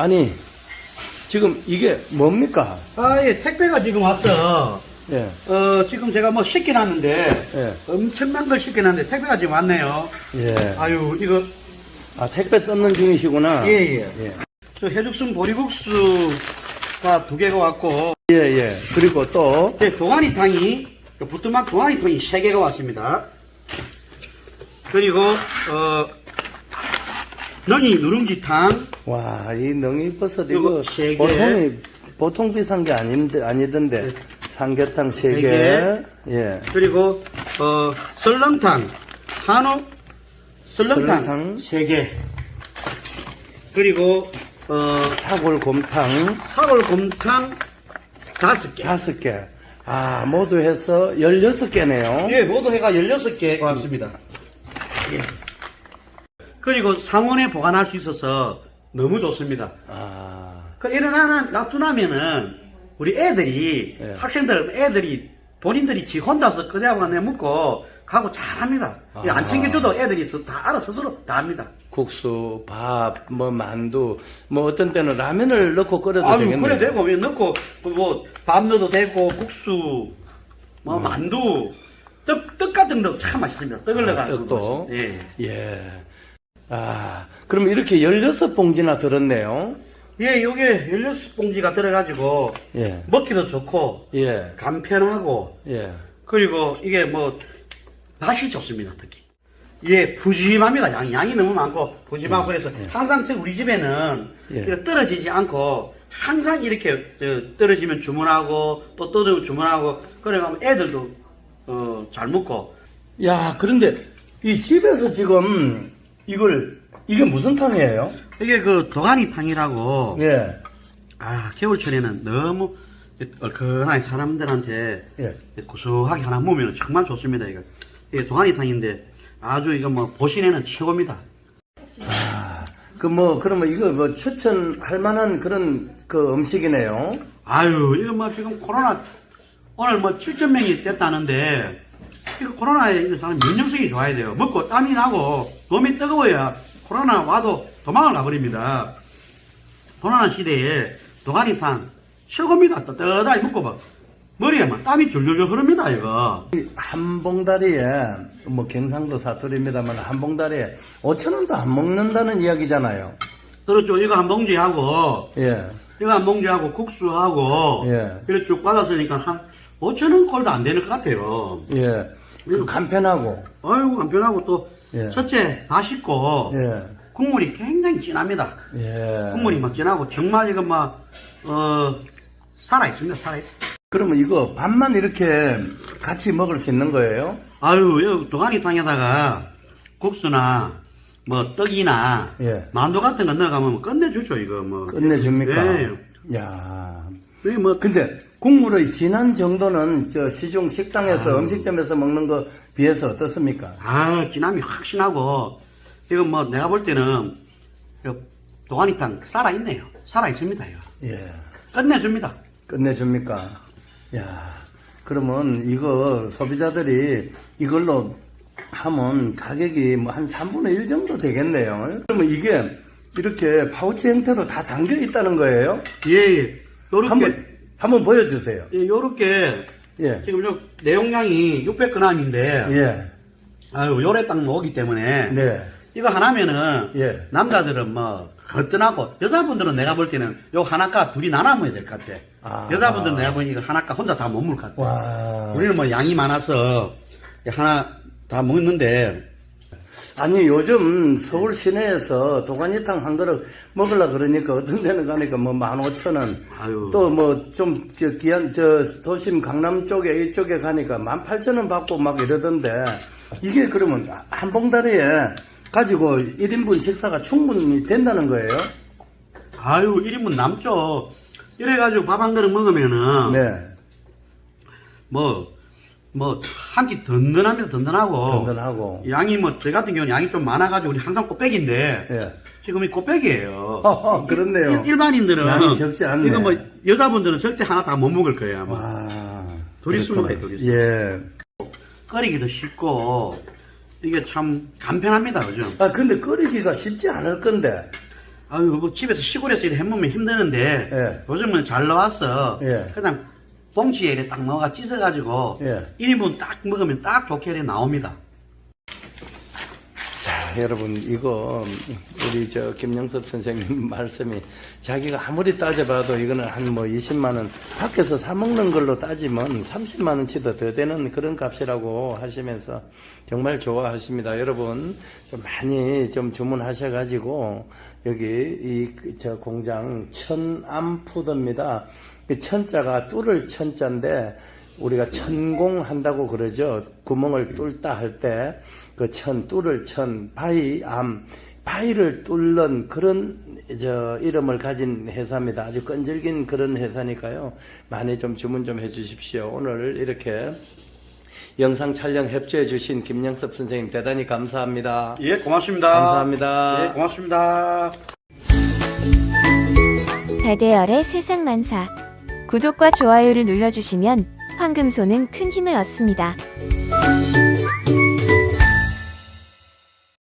아니, 지금 이게 뭡니까? 아, 예, 택배가 지금 왔어. 예, 어, 지금 제가 뭐 시켜놨는데, 예, 엄청난 걸 시켜놨는데, 택배가 지금 왔네요. 예. 아유, 이거, 아, 택배 뜯는 중이시구나. 예, 예. 예, 저 해죽순 보리국수가 두 개가 왔고, 예, 예. 그리고 또, 네, 동아리탕이, 그 부뚜막 동아리탕이 세 개가 왔습니다. 그리고, 어, 능이 누룽지탕, 와, 이 능이 버섯 요거 이거 세 개. 보통이, 보통 비싼 게 아닌데, 아니던데. 삼계탕 세 세 개. 개. 예. 그리고, 어, 설렁탕, 한우, 설렁탕 설렁탕. 세 개. 그리고, 어, 사골 곰탕 사골곰탕 다섯 개. 다섯 개. 아, 모두 해서 16개네요. 예, 모두 해가 16개 왔습니다. 예. 그리고 상온에 보관할 수 있어서 너무 좋습니다. 아, 그 이런 하나 놔두나면은 우리 애들이 예. 학생들 애들이 본인들이 지 혼자서 그대하고 내 먹고 가고 잘합니다. 아. 안 챙겨줘도 애들이 서- 다 알아 스스로 다 합니다. 국수, 밥, 뭐 만두, 뭐 어떤 때는 라면을 넣고 끓여도 아유 되겠네요. 그래 되고 왜 넣고 뭐밥 넣어도 되고 국수 뭐 음. 만두 떡, 떡 같은 것도 참 맛있습니다. 떡을 아, 넣어가지고 떡도. 예. 예. 아, 그럼 이렇게 16봉지나 들었네요. 예, 요게 16봉지가 들어가지고 예. 먹기도 좋고 예. 간편하고 예. 그리고 이게 뭐 맛이 좋습니다 특히 예 푸짐합니다 양이 양이 너무 많고 푸짐하고 그래서 항상 저 우리 집에는 예. 이거 떨어지지 않고 항상 이렇게 저 떨어지면 주문하고 또 떨어지면 주문하고 그래가면 애들도 어, 잘 먹고 야, 그런데 이 집에서 지금 이걸 이게 무슨 탕이에요? 이게 그 도가니탕이라고 예. 아 겨울철에는 너무 얼큰하게 사람들한테 예. 구수하게 하나 먹으면 정말 좋습니다 이거 이게 도가니탕인데 아주 이거 뭐 보신에는 최고입니다 그뭐 그러면 이거 뭐 추천할 만한 그런 그 음식이네요. 아유, 이거 뭐 지금 코로나, 오늘 뭐 7천 명이 됐다는데, 이거 코로나에 이 사람 면역성이 좋아야 돼요. 먹고 땀이 나고, 몸이 뜨거워야 코로나 와도 도망을 가버립니다. 코로나 시대에 도가니탕 최고입니다. 뜨뜻하게 먹고 봐. 머리에 막 땀이 줄줄줄 흐릅니다, 이거. 이한 봉다리에 뭐 경상도 사투리입니다만 한 봉다리에 5천 원도 안 먹는다는 이야기잖아요. 그렇죠. 이거 한 봉지하고, 예. 이거 한 봉지하고 국수하고, 예. 이렇게 쭉 받았으니까 한 5천 원 꼴도 안 되는 것 같아요. 예. 그 간편하고. 아이고 간편하고 또 예. 첫째 맛있고 예. 국물이 굉장히 진합니다. 예. 국물이 막 진하고 정말 이거 막 어 살아 있습니다. 살아 있어. 그러면 이거 밥만 이렇게 같이 먹을 수 있는 거예요? 아유 여기 도가니탕에다가 국수나 뭐 떡이나 예. 만두 같은 거 넣어가면 끝내주죠 이거 뭐. 끝내줍니까? 예. 야. 뭐 근데 국물의 진한 정도는 저 시중 식당에서 음식점에서 먹는 거 비해서 어떻습니까? 아 진함이 확신하고 이거 뭐 내가 볼 때는 도가니탕 살아 있네요. 살아 있습니다 이거. 예. 끝내줍니다. 끝내줍니까? 야, 그러면 이거 소비자들이 이걸로 하면 가격이 뭐 한 3분의 1 정도 되겠네요. 그러면 이게 이렇게 파우치 형태로 다 담겨 있다는 거예요? 예, 예. 요렇게, 한번, 한번 보여주세요. 예, 요렇게, 예. 지금 요 내용량이 600g인데, 예. 아유, 요래 딱 나오기 때문에, 네. 이거 하나면은, 예. 남자들은 뭐, 거뜬하고, 여자분들은 내가 볼 때는 요 하나가 둘이 나눠 먹어야 될 것 같아. 아. 여자분들은 내가 보니 이거 하나가 혼자 다 못 먹을 것 같아. 와. 우리는 뭐 양이 많아서, 하나 다 먹는데, 아니, 요즘 서울 시내에서 도가니탕 한 그릇 먹으려 그러니까 어떤 데는 가니까 뭐 15,000원. 아유. 또 뭐 좀, 저, 기한, 저, 도심 강남 쪽에 이쪽에 가니까 18,000원 받고 막 이러던데, 이게 그러면 한 봉다리에 가지고 1인분 식사가 충분히 된다는 거예요? 아유, 1인분 남죠. 이래가지고 밥 한 그릇 먹으면은, 네. 뭐, 뭐, 한끼 든든합니다, 든든하고. 든든하고. 양이 뭐, 저 같은 경우는 양이 좀 많아가지고, 우리 항상 꽃배기인데, 예. 지금 이 꽃배기예요 허허, 그렇네요. 일, 반인들은 양이 적지 않네. 이거 뭐, 여자분들은 절대 하나 다 못 먹을 거예요, 아마. 와. 둘이 그렇구나. 먹어요, 둘이 예. 끓이기도 쉽고, 이게 참 간편합니다, 그죠? 아, 근데 끓이기가 쉽지 않을 건데. 아유, 뭐 집에서 시골에서 이렇게 해먹으면 힘드는데, 예. 요즘은 잘 나왔어. 예. 그냥 봉지에 이렇게 딱 넣어가 찢어가지고, 예. 1인분 딱 먹으면 딱 좋게 이렇게 나옵니다. 자, 여러분, 이거, 우리 저 김영섭 선생님 말씀이 자기가 아무리 따져봐도 이거는 한 뭐 20만 원, 밖에서 사 먹는 걸로 따지면 30만 원치도 더 되는 그런 값이라고 하시면서 정말 좋아하십니다. 여러분, 좀 많이 좀 주문하셔가지고, 여기 이 저 공장 천암푸드입니다. 그 천자가 뚫을 천자인데, 우리가 천공한다고 그러죠. 구멍을 뚫다 할 때 그 천, 뚫을 천, 바위, 암, 바위를 뚫는 그런 저 이름을 가진 회사입니다. 아주 끈질긴 그런 회사니까요. 많이 좀 주문 좀 해주십시오. 오늘 이렇게 영상 촬영 협조해 주신 김영섭 선생님 대단히 감사합니다. 예, 고맙습니다. 감사합니다. 예, 고맙습니다. 달대열의 세상 만사. 구독과 좋아요를 눌러주시면 황금소는 큰 힘을 얻습니다.